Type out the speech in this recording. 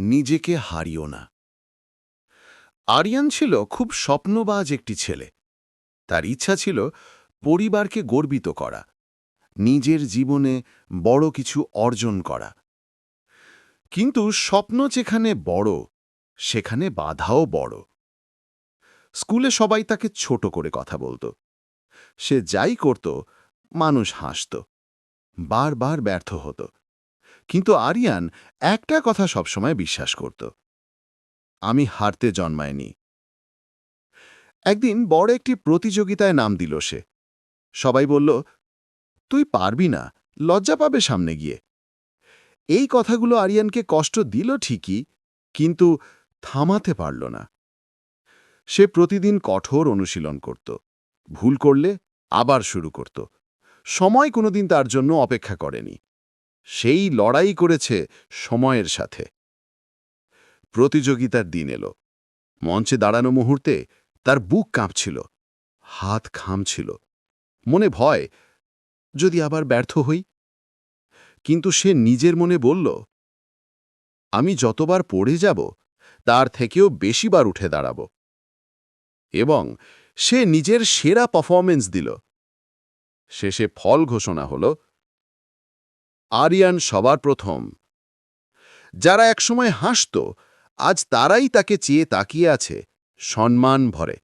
নিজেকে হারিও না। আরিয়ান ছিল খুব স্বপ্নবাজ একটি ছেলে। তার ইচ্ছা ছিল পরিবারকে গর্বিত করা, নিজের জীবনে বড় কিছু অর্জন করা। কিন্তু স্বপ্ন যেখানে বড়, সেখানে বাধাও বড়। স্কুলে সবাই তাকে ছোট করে কথা বলত। সে যাই করত, মানুষ হাসত, বারবার ব্যর্থ হতো। কিন্তু আরিয়ান একটা কথা সবসময় বিশ্বাস করত। আমি হারতে জন্মায়নি। একদিন বড় একটি প্রতিযোগিতায় নাম দিল সে। সবাই বলল, তুই পারবি না, লজ্জা পাবে সামনে গিয়ে। এই কথাগুলো আরিয়ানকে কষ্ট দিল ঠিকই, কিন্তু থামাতে পারল না। সে প্রতিদিন কঠোর অনুশীলন করত, ভুল করলে আবার শুরু করত। সময় কোনোদিন তার জন্য অপেক্ষা করেনি। সেই লড়াই করেছে সময়ের সাথে। প্রতিযোগিতার দিন এলো। মঞ্চে দাঁড়ানো মুহূর্তে তার বুক কাঁপছিল, হাত খামছিল। মনে ভয়, যদি আবার ব্যর্থ হই? কিন্তু সে নিজের মনে বলল, আমি যতবার পড়ে যাব, তার থেকেও বেশিবার উঠে দাঁড়াব। এবং সে নিজের সেরা পারফরমেন্স দিল। শেষে ফল ঘোষণা হল আরিয়ান সবার প্রথম। যারা একসময় হাসত আজ তারাই তাকে চেয়ে তাকিয়ে আছে সম্মান ভরে।